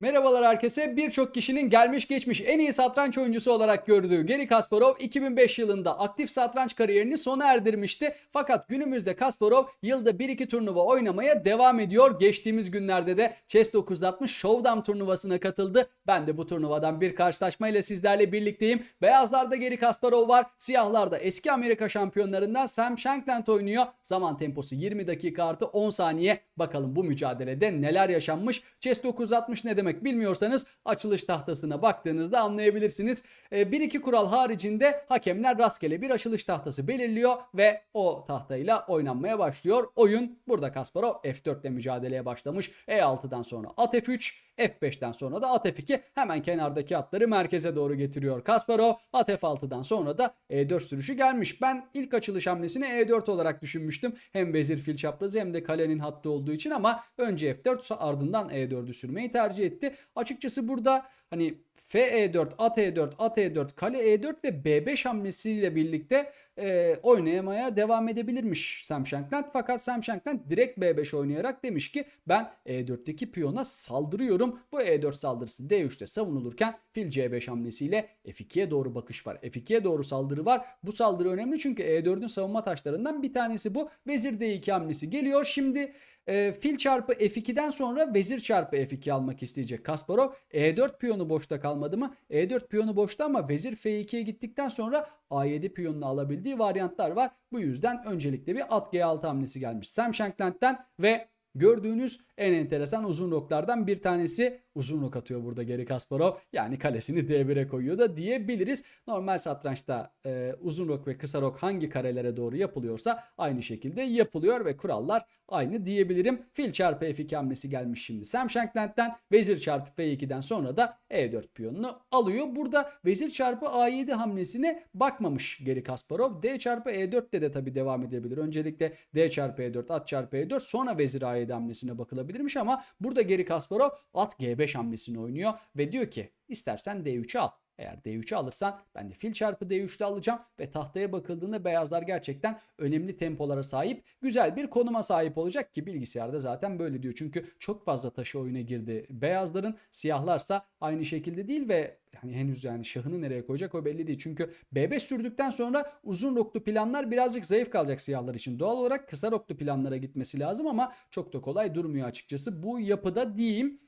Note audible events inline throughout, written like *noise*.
Merhabalar herkese. Birçok kişinin gelmiş geçmiş en iyi satranç oyuncusu olarak gördüğü Geri Kasparov 2005 yılında aktif satranç kariyerini sona erdirmişti. Fakat günümüzde Kasparov yılda 1-2 turnuva oynamaya devam ediyor. Geçtiğimiz günlerde de Chess 960 Showdown turnuvasına katıldı. Ben de bu turnuvadan bir karşılaşmayla sizlerle birlikteyim. Beyazlarda Geri Kasparov var. Siyahlarda eski Amerika şampiyonlarından Sam Shankland oynuyor. Zaman temposu 20 dakika artı 10 saniye. Bakalım bu mücadelede neler yaşanmış. Chess 960 ne demek bilmiyorsanız açılış tahtasına baktığınızda anlayabilirsiniz. 1-2 kural haricinde hakemler rastgele bir açılış tahtası belirliyor ve o tahtayla oynanmaya başlıyor. Oyun burada Kasparov F4 ile mücadeleye başlamış. E6'dan sonra at F3, F5'ten sonra da at F2 hemen kenardaki atları merkeze doğru getiriyor Kasparov. At F6'dan sonra da E4 sürüşü gelmiş. Ben ilk açılış hamlesini E4 olarak düşünmüştüm. Hem vezir fil çaprazı hem de kalenin hattı olduğu için ama önce F4 ardından E4'ü sürmeyi tercih etti. Açıkçası burada hani F-E4, at E4, at E4, kale E4 ve B5 hamlesiyle birlikte e, oynayamaya devam edebilirmiş Sam Shankland. Fakat Sam Shankland direkt B5 oynayarak demiş ki ben E4'teki piyona saldırıyorum. Bu E4 saldırısı D3'te savunulurken fil C5 hamlesiyle F2'ye doğru bakış var. F2'ye doğru saldırı var. Bu saldırı önemli çünkü E4'ün savunma taşlarından bir tanesi bu. Vezir D2 hamlesi geliyor. Şimdi e, fil çarpı F2'den sonra vezir çarpı F2 almak isteyecek Kasparov. E4 piyonu boşta kalmadı mı? E4 piyonu boşta ama vezir F2'ye gittikten sonra A7 piyonunu alabildiği varyantlar var. Bu yüzden öncelikle bir at G6 hamlesi gelmiş Sam Shankland'den ve gördüğünüz en enteresan uzun roklardan bir tanesi uzun rok atıyor burada geri Kasparov. Yani kalesini D1'e koyuyor da diyebiliriz. Normal satrançta e, uzun rok ve kısa rok hangi karelere doğru yapılıyorsa aynı şekilde yapılıyor ve kurallar aynı diyebilirim. Fil çarpı F2 hamlesi gelmiş şimdi Sam Shankland'den. Vezir çarpı F2'den sonra da E4 piyonunu alıyor. Burada vezir çarpı A7 hamlesine bakmamış geri Kasparov. D çarpı E4'te de tabi devam edebilir. Öncelikle D çarpı E4, at çarpı E4 sonra vezir A7 hamlesine bakılabilirmiş ama burada geri Kasparov at G5 hamlesini oynuyor ve diyor ki istersen D3'ü al. Eğer D3'ü alırsan ben de fil çarpı D3'te alacağım ve tahtaya bakıldığında beyazlar gerçekten önemli tempolara sahip güzel bir konuma sahip olacak ki bilgisayarda zaten böyle diyor. Çünkü çok fazla taşı oyuna girdi beyazların siyahlarsa aynı şekilde değil ve hani henüz yani şahını nereye koyacak o belli değil. Çünkü B5 sürdükten sonra uzun roklu planlar birazcık zayıf kalacak siyahlar için. Doğal olarak kısa roklu planlara gitmesi lazım ama çok da kolay durmuyor açıkçası. Bu yapıda diyeyim.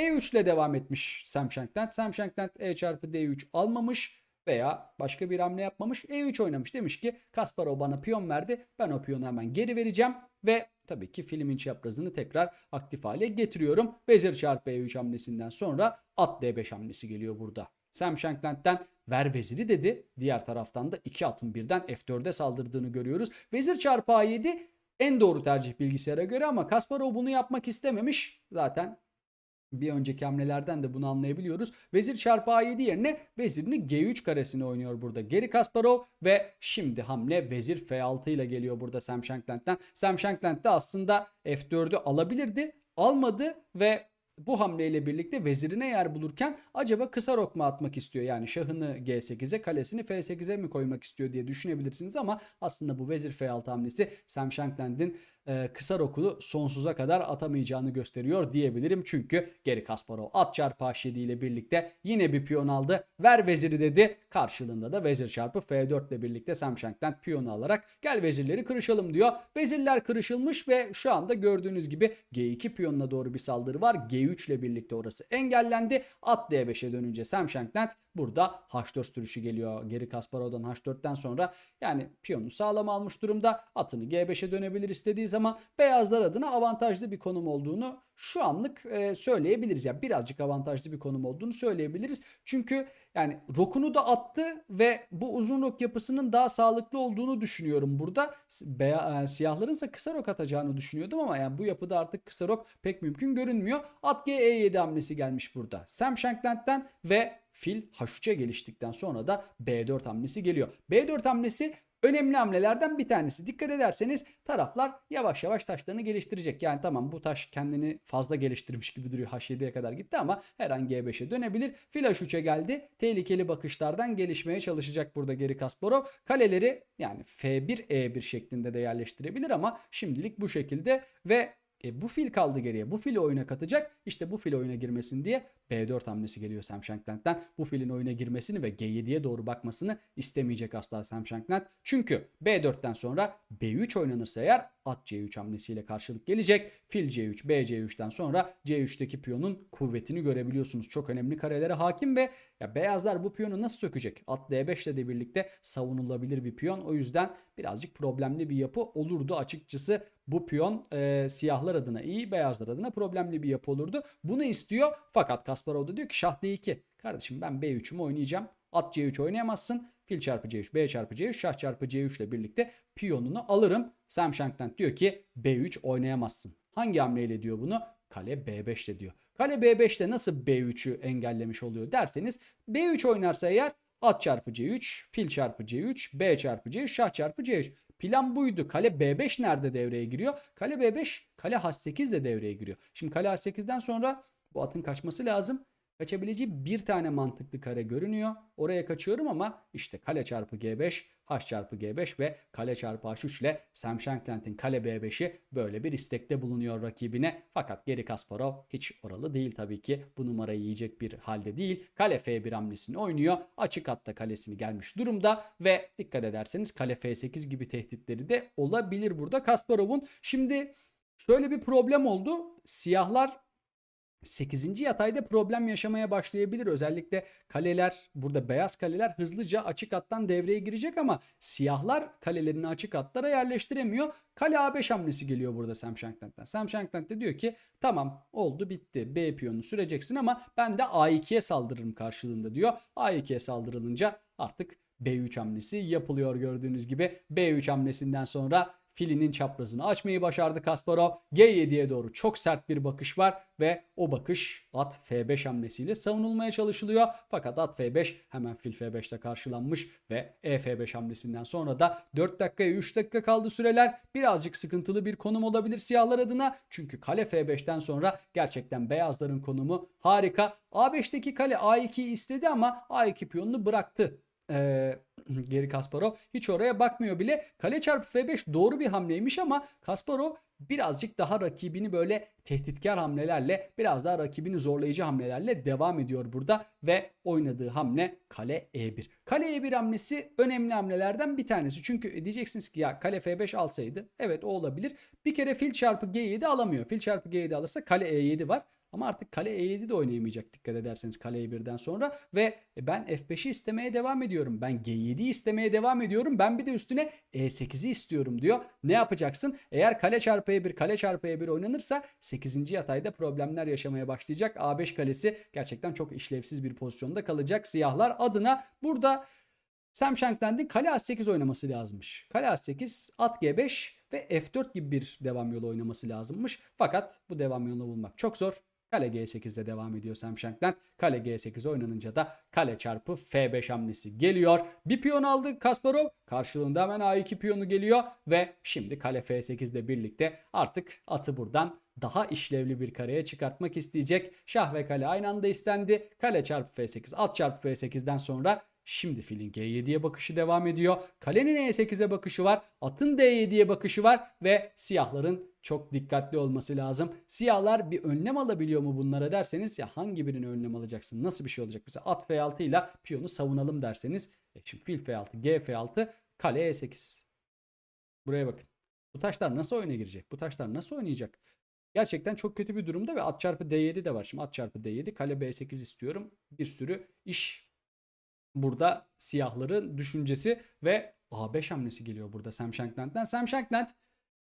E3 ile devam etmiş Sam Shankland. Sam Shankland E çarpı D3 almamış veya başka bir hamle yapmamış. E3 oynamış. Demiş ki Kasparov bana piyon verdi. Ben o piyonu hemen geri vereceğim ve tabii ki filmin çaprazını tekrar aktif hale getiriyorum. Vezir çarpı E3 hamlesinden sonra at D5 hamlesi geliyor burada. Sam Shankland'den ver veziri dedi. Diğer taraftan da iki atın birden F4'e saldırdığını görüyoruz. Vezir çarpı A7 en doğru tercih bilgisayara göre ama Kasparov bunu yapmak istememiş. Zaten bir önceki hamlelerden de bunu anlayabiliyoruz. Vezir çarpı A7 yerine vezirini G3 karesine oynuyor burada. Geri Kasparov ve şimdi hamle vezir F6 ile geliyor burada Sam Shankland'den. Sam Shankland de aslında F4'ü alabilirdi. Almadı ve bu hamleyle birlikte vezirine yer bulurken acaba kısa rok mu atmak istiyor? Yani şahını G8'e kalesini F8'e mi koymak istiyor diye düşünebilirsiniz ama aslında bu vezir F6 hamlesi Sam Shankland'in e, kısa rokunu sonsuza kadar atamayacağını gösteriyor diyebilirim. Çünkü geri Kasparov at çarpı H7 ile birlikte yine bir piyon aldı. Ver veziri dedi. Karşılığında da vezir çarpı F4 ile birlikte Sam Shankland piyonu alarak gel vezirleri kırışalım diyor. Vezirler kırışılmış ve şu anda gördüğünüz gibi G2 piyonuna doğru bir saldırı var. G3 ile birlikte orası engellendi. At D5'e dönünce Sam Shankland burada H4 sürüşü geliyor. Geri Kasparov'dan H4'ten sonra yani piyonu sağlam almış durumda. Atını G5'e dönebilir istediği zaman beyazlar adına avantajlı bir konum olduğunu şu anlık e, söyleyebiliriz. Yani birazcık avantajlı bir konum olduğunu söyleyebiliriz. Çünkü yani rokunu da attı ve bu uzun rok yapısının daha sağlıklı olduğunu düşünüyorum burada. Beya, e, siyahların ise kısa rok atacağını düşünüyordum ama yani bu yapıda artık kısa rok pek mümkün görünmüyor. At G E7 hamlesi gelmiş burada. Sam Shankland'den ve fil H3'e geliştikten sonra da B4 hamlesi geliyor. B4 hamlesi önemli hamlelerden bir tanesi. Dikkat ederseniz taraflar yavaş yavaş taşlarını geliştirecek. Yani tamam bu taş kendini fazla geliştirmiş gibi duruyor. H7'ye kadar gitti ama her an G5'e dönebilir. Fil H3'e geldi. Tehlikeli bakışlardan gelişmeye çalışacak burada geri Kasparov. Kaleleri yani F1 E1 şeklinde de yerleştirebilir ama şimdilik bu şekilde ve E bu fil kaldı geriye. Bu fili oyuna katacak. İşte bu fil oyuna girmesin diye B4 hamlesi geliyor Sam Shankland'den. Bu filin oyuna girmesini ve G7'ye doğru bakmasını istemeyecek asla Sam Shankland. Çünkü B4'ten sonra B3 oynanırsa eğer at C3 hamlesiyle karşılık gelecek. Fil C3, B C3'ten sonra C3'teki piyonun kuvvetini görebiliyorsunuz. Çok önemli karelere hakim ve ya beyazlar bu piyonu nasıl sökecek? At D5 ile de birlikte savunulabilir bir piyon. O yüzden birazcık problemli bir yapı olurdu açıkçası. Bu piyon e, siyahlar adına iyi, beyazlar adına problemli bir yapı olurdu. Bunu istiyor fakat Kasparov da diyor ki şah D2. Kardeşim ben B3'ümü oynayacağım. At C3 oynayamazsın. Fil çarpı C3, B çarpı C3, şah çarpı C3 ile birlikte piyonunu alırım. Sam Shankland diyor ki B3 oynayamazsın. Hangi hamleyle diyor bunu? Kale B5 ile diyor. Kale B5 ile nasıl B3'ü engellemiş oluyor derseniz B3 oynarsa eğer at çarpı C3, fil çarpı C3, B çarpı C3, şah çarpı C3. Plan buydu. Kale B5 nerede devreye giriyor? Kale B5, kale H8 de devreye giriyor. Şimdi kale H8'den sonra bu atın kaçması lazım. Kaçabileceği bir tane mantıklı kare görünüyor. Oraya kaçıyorum ama işte kale çarpı G5, H çarpı G5 ve kale çarpı H3 ile Sam Shankland'in kale B5'i böyle bir istekte bulunuyor rakibine. Fakat geri Kasparov hiç oralı değil tabii ki. Bu numarayı yiyecek bir halde değil. Kale F1 hamlesini oynuyor. Açık hatta kalesini gelmiş durumda ve dikkat ederseniz kale F8 gibi tehditleri de olabilir burada Kasparov'un. Şimdi şöyle bir problem oldu. Siyahlar 8. yatayda problem yaşamaya başlayabilir. Özellikle kaleler burada beyaz kaleler hızlıca açık hattan devreye girecek ama siyahlar kalelerini açık hatlara yerleştiremiyor. Kale A5 hamlesi geliyor burada Sam Shankland'dan. Sam Shankland de diyor ki tamam oldu bitti B piyonunu süreceksin ama ben de A2'ye saldırırım karşılığında diyor. A2'ye saldırılınca artık B3 hamlesi yapılıyor gördüğünüz gibi. B3 hamlesinden sonra filinin çaprazını açmayı başardı Kasparov. G7'ye doğru çok sert bir bakış var ve o bakış at F5 hamlesiyle savunulmaya çalışılıyor. Fakat at F5 hemen fil F5'te karşılanmış ve E F5 hamlesinden sonra da 4 dakikaya 3 dakika kaldı süreler. Birazcık sıkıntılı bir konum olabilir siyahlar adına. Çünkü kale F5'ten sonra gerçekten beyazların konumu harika. A5'teki kale A2'yi istedi ama A2 piyonunu bıraktı ee, *clears throat* geri Kasparov hiç oraya bakmıyor bile. Kale çarpı F5 doğru bir hamleymiş ama Kasparov birazcık daha rakibini böyle tehditkar hamlelerle biraz daha rakibini zorlayıcı hamlelerle devam ediyor burada ve oynadığı hamle kale E1. Kale E1 hamlesi önemli hamlelerden bir tanesi. Çünkü diyeceksiniz ki ya kale F5 alsaydı evet o olabilir. Bir kere fil çarpı G7 alamıyor. Fil çarpı G7 alırsa kale E7 var. Ama artık kale E7 de oynayamayacak dikkat ederseniz kale E1'den sonra ve ben F5'i istemeye devam ediyorum. Ben G7'yi istemeye devam ediyorum. Ben bir de üstüne E8'i istiyorum diyor. Ne yapacaksın? Eğer kale çarpı E1 kale çarpı E1 oynanırsa 8. yatayda problemler yaşamaya başlayacak. A5 kalesi gerçekten çok işlevsiz bir pozisyonda kalacak siyahlar adına. Burada Sam Shankland'in kale A8 oynaması lazımmış. Kale A8, at G5 ve F4 gibi bir devam yolu oynaması lazımmış. Fakat bu devam yolunu bulmak çok zor. Kale G8'de devam ediyor Sam Shankland. Kale G8 oynanınca da kale çarpı F5 hamlesi geliyor. Bir piyon aldı Kasparov. Karşılığında hemen A2 piyonu geliyor ve şimdi kale F8 ile birlikte artık atı buradan daha işlevli bir kareye çıkartmak isteyecek. Şah ve kale aynı anda istendi. Kale çarpı F8, at çarpı F8'den sonra Şimdi filin G7'ye bakışı devam ediyor. Kalenin E8'e bakışı var. Atın D7'ye bakışı var ve siyahların çok dikkatli olması lazım. Siyahlar bir önlem alabiliyor mu bunlara derseniz ya hangi birini önlem alacaksın? Nasıl bir şey olacak? Mesela at F6 ile piyonu savunalım derseniz e şimdi fil F6, G F6, kale E8. Buraya bakın. Bu taşlar nasıl oyuna girecek? Bu taşlar nasıl oynayacak? Gerçekten çok kötü bir durumda ve at çarpı D7 de var. Şimdi at çarpı D7, kale B8 istiyorum. Bir sürü iş burada siyahların düşüncesi ve A5 hamlesi geliyor burada Sam Shankland'den. Sam Shankland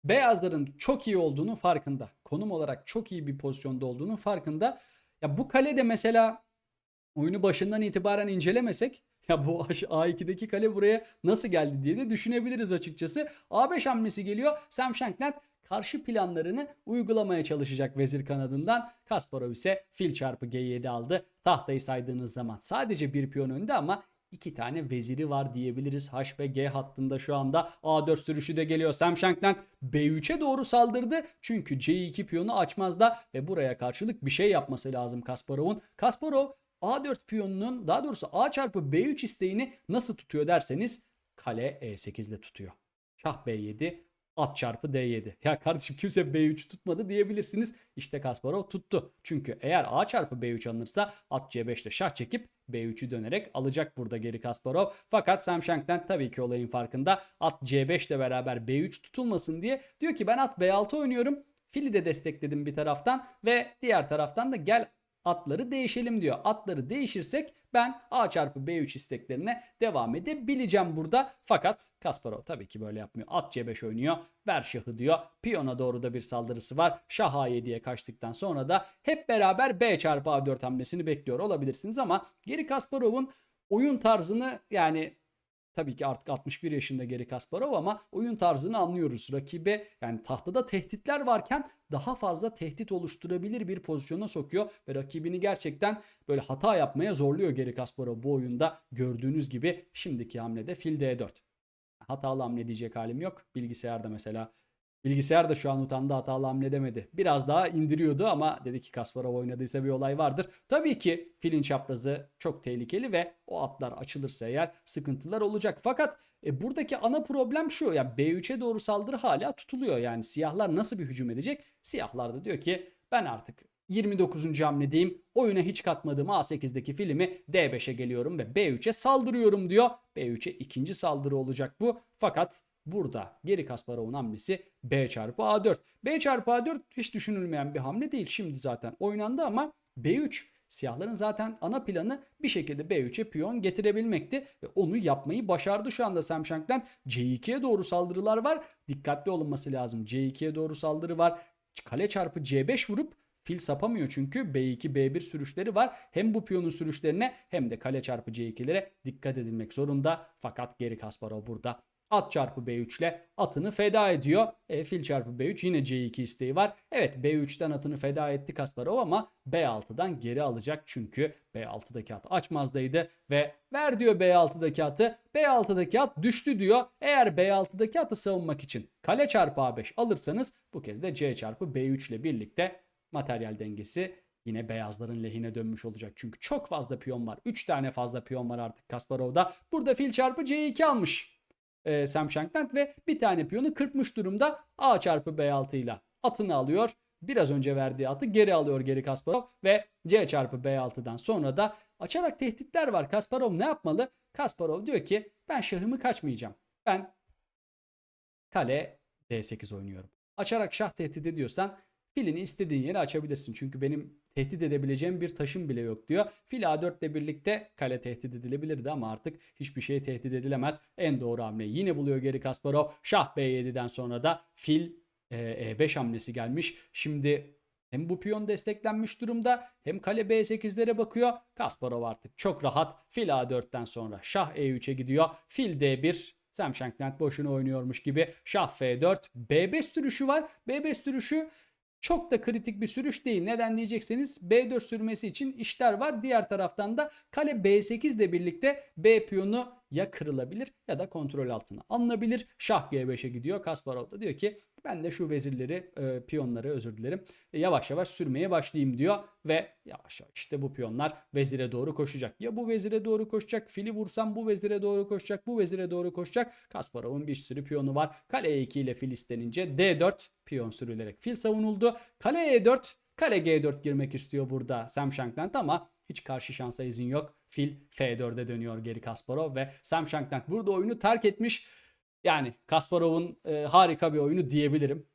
beyazların çok iyi olduğunu farkında. Konum olarak çok iyi bir pozisyonda olduğunu farkında. Ya bu kalede mesela oyunu başından itibaren incelemesek ya bu A2'deki kale buraya nasıl geldi diye de düşünebiliriz açıkçası. A5 hamlesi geliyor. Sam Shankland karşı planlarını uygulamaya çalışacak vezir kanadından. Kasparov ise fil çarpı G7 aldı. Tahtayı saydığınız zaman sadece bir piyon önde ama iki tane veziri var diyebiliriz. H ve G hattında şu anda A4 sürüşü de geliyor. Sam Shankland B3'e doğru saldırdı. Çünkü C2 piyonu açmaz da ve buraya karşılık bir şey yapması lazım Kasparov'un. Kasparov A4 piyonunun daha doğrusu A çarpı B3 isteğini nasıl tutuyor derseniz kale E8 ile tutuyor. Şah B7 At çarpı D7. Ya kardeşim kimse B3 tutmadı diyebilirsiniz. İşte Kasparov tuttu. Çünkü eğer A çarpı B3 alınırsa at C5 ile şah çekip B3'ü dönerek alacak burada geri Kasparov. Fakat Sam Shankland tabii ki olayın farkında. At C5 ile beraber B3 tutulmasın diye diyor ki ben at B6 oynuyorum. Fili de destekledim bir taraftan ve diğer taraftan da gel atları değişelim diyor. Atları değişirsek ben A çarpı B3 isteklerine devam edebileceğim burada. Fakat Kasparov tabii ki böyle yapmıyor. At C5 oynuyor. Ver şahı diyor. Piyona doğru da bir saldırısı var. Şah A7'ye kaçtıktan sonra da hep beraber B çarpı A4 hamlesini bekliyor olabilirsiniz ama geri Kasparov'un oyun tarzını yani Tabii ki artık 61 yaşında geri Kasparov ama oyun tarzını anlıyoruz. Rakibe yani tahtada tehditler varken daha fazla tehdit oluşturabilir bir pozisyona sokuyor ve rakibini gerçekten böyle hata yapmaya zorluyor geri Kasparov bu oyunda gördüğünüz gibi şimdiki hamlede fil D4. Hatalı hamle diyecek halim yok. Bilgisayarda mesela Bilgisayar da şu an utandı hatalı hamle demedi. Biraz daha indiriyordu ama dedi ki Kasparov oynadıysa bir olay vardır. Tabii ki filin çaprazı çok tehlikeli ve o atlar açılırsa eğer sıkıntılar olacak. Fakat e, buradaki ana problem şu. Yani B3'e doğru saldırı hala tutuluyor. Yani siyahlar nasıl bir hücum edecek? Siyahlar da diyor ki ben artık 29. hamledeyim. Oyuna hiç katmadığım A8'deki filmi D5'e geliyorum ve B3'e saldırıyorum diyor. B3'e ikinci saldırı olacak bu. Fakat Burada geri Kasparov'un hamlesi B çarpı A4. B çarpı A4 hiç düşünülmeyen bir hamle değil. Şimdi zaten oynandı ama B3 siyahların zaten ana planı bir şekilde B3'e piyon getirebilmekti. Ve onu yapmayı başardı şu anda Sam Shank'ten. C2'ye doğru saldırılar var. Dikkatli olunması lazım. C2'ye doğru saldırı var. Kale çarpı C5 vurup Fil sapamıyor çünkü B2 B1 sürüşleri var. Hem bu piyonun sürüşlerine hem de kale çarpı C2'lere dikkat edilmek zorunda. Fakat geri Kasparov burada At çarpı B3 ile atını feda ediyor. E, fil çarpı B3 yine C2 isteği var. Evet B3'ten atını feda etti Kasparov ama B6'dan geri alacak. Çünkü B6'daki at açmazdaydı ve ver diyor B6'daki atı. B6'daki at düştü diyor. Eğer B6'daki atı savunmak için kale çarpı A5 alırsanız bu kez de C çarpı B3 ile birlikte materyal dengesi yine beyazların lehine dönmüş olacak. Çünkü çok fazla piyon var. 3 tane fazla piyon var artık Kasparov'da. Burada fil çarpı C2 almış e, Sam Shankland ve bir tane piyonu kırpmış durumda A çarpı B6 ile atını alıyor. Biraz önce verdiği atı geri alıyor geri Kasparov ve C çarpı B6'dan sonra da açarak tehditler var. Kasparov ne yapmalı? Kasparov diyor ki ben şahımı kaçmayacağım. Ben kale D8 oynuyorum. Açarak şah tehdit ediyorsan filini istediğin yere açabilirsin. Çünkü benim tehdit edebileceğim bir taşım bile yok diyor. Fil A4 ile birlikte kale tehdit edilebilirdi ama artık hiçbir şey tehdit edilemez. En doğru hamleyi yine buluyor geri Kasparov. Şah B7'den sonra da fil E5 hamlesi gelmiş. Şimdi hem bu piyon desteklenmiş durumda hem kale B8'lere bakıyor. Kasparov artık çok rahat. Fil A4'ten sonra şah E3'e gidiyor. Fil D1 Sam Shankland boşuna oynuyormuş gibi. Şah F4. B5 sürüşü var. B5 sürüşü çok da kritik bir sürüş değil. Neden diyecekseniz B4 sürmesi için işler var. Diğer taraftan da kale B8 ile birlikte B piyonu ya kırılabilir ya da kontrol altına alınabilir. Şah G5'e gidiyor. Kasparov da diyor ki ben de şu vezirleri, e, piyonları özür dilerim e, yavaş yavaş sürmeye başlayayım diyor ve yavaş yavaş işte bu piyonlar vezire doğru koşacak. Ya bu vezire doğru koşacak, fili vursam bu vezire doğru koşacak, bu vezire doğru koşacak. Kasparov'un bir sürü piyonu var. Kale E2 ile fil istenince D4 piyon sürülerek fil savunuldu. Kale E4, kale G4 girmek istiyor burada Sam Shankland ama hiç karşı şansa izin yok. Fil F4'e dönüyor geri Kasparov ve Sam Shankland burada oyunu terk etmiş. Yani Kasparov'un e, harika bir oyunu diyebilirim.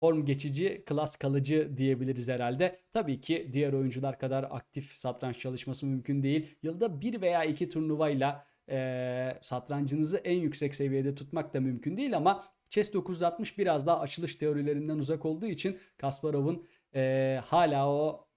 Form geçici, klas kalıcı diyebiliriz herhalde. Tabii ki diğer oyuncular kadar aktif satranç çalışması mümkün değil. Yılda bir veya iki turnuvayla e, satrancınızı en yüksek seviyede tutmak da mümkün değil ama Chess 960 biraz daha açılış teorilerinden uzak olduğu için Kasparov'un e, hala o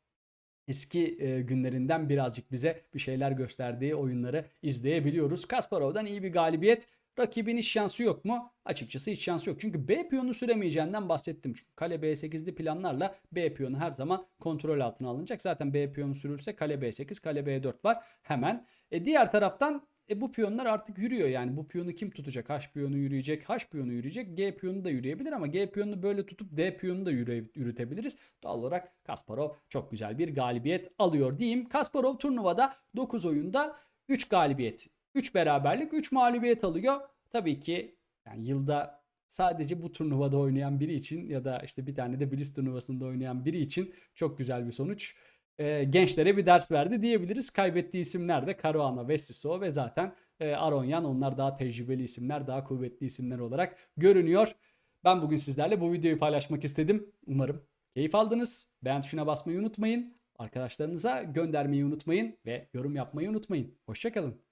eski e, günlerinden birazcık bize bir şeyler gösterdiği oyunları izleyebiliyoruz. Kasparov'dan iyi bir galibiyet. Rakibin hiç şansı yok mu? Açıkçası hiç şansı yok. Çünkü B piyonu süremeyeceğinden bahsettim. Çünkü kale B8'li planlarla B piyonu her zaman kontrol altına alınacak. Zaten B piyonu sürülse kale B8, kale B4 var hemen. E diğer taraftan e bu piyonlar artık yürüyor yani bu piyonu kim tutacak? H piyonu yürüyecek, H piyonu yürüyecek, G piyonu da yürüyebilir ama G piyonunu böyle tutup D piyonu da yürü, yürütebiliriz. Doğal olarak Kasparov çok güzel bir galibiyet alıyor diyeyim. Kasparov turnuvada 9 oyunda 3 galibiyet, 3 beraberlik, 3 mağlubiyet alıyor. Tabii ki yani yılda sadece bu turnuvada oynayan biri için ya da işte bir tane de Blitz turnuvasında oynayan biri için çok güzel bir sonuç. Ee, gençlere bir ders verdi diyebiliriz. Kaybettiği isimler de Caruana, Vestiso ve zaten e, Aronyan. Onlar daha tecrübeli isimler, daha kuvvetli isimler olarak görünüyor. Ben bugün sizlerle bu videoyu paylaşmak istedim. Umarım keyif aldınız. Beğen tuşuna basmayı unutmayın. Arkadaşlarınıza göndermeyi unutmayın ve yorum yapmayı unutmayın. Hoşçakalın.